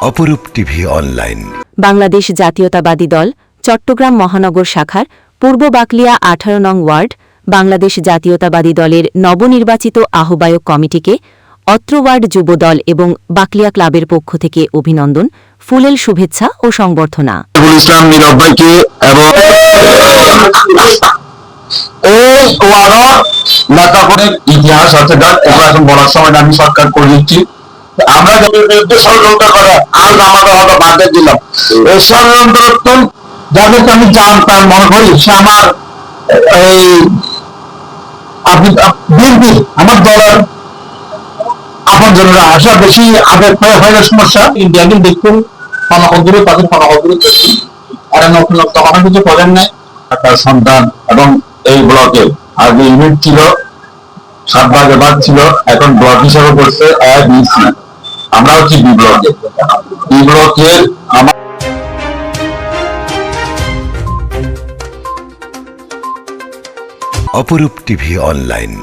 অপরূপ TV online. Bangladesh জাতীয়তাবাদী দল চট্টগ্রাম মহানগর শাখার পূর্ব বাকলিয়া আঠারো নং ওয়ার্ড বাংলাদেশ জাতীয়তাবাদী দলের নবনির্বাচিত আহ্বায়ক কমিটিকে অত্র ওয়ার্ড যুব দল এবং বাকলিয়া ক্লাবের পক্ষ থেকে অভিনন্দন ফুলেল শুভেচ্ছা ও সংবর্ধনা। ইসলাম নীরব ভাইকে এবং এই ওয়ার্ডর নেতাকর্মীর ইতিহাস আছে যার এগুলো এখন বলার সময় আমি সরকার করে দিচ্ছি। আমরা যাদের বিরুদ্ধে ষড়যন্ত্র করে আজ আমাদের দিলাম। এই ষড়যন্ত্র আমি জানতাম মনে করি, সে আমার, এই বিএনপি, আমার দলের আসা বেশি হয়ে দেখুন ফনাহদূরে তাদের নতুন অনেক কিছু করেন নাই। তার সন্তান এবং এই ব্লকে আগে ইউনিট ছিল, সাত ভাগে ছিল, এখন ব্লক হিসাবে করছে আমরা হচ্ছি বি ব্লকে বি ব্লকের আমার অপরূপ টিভি অনলাইন।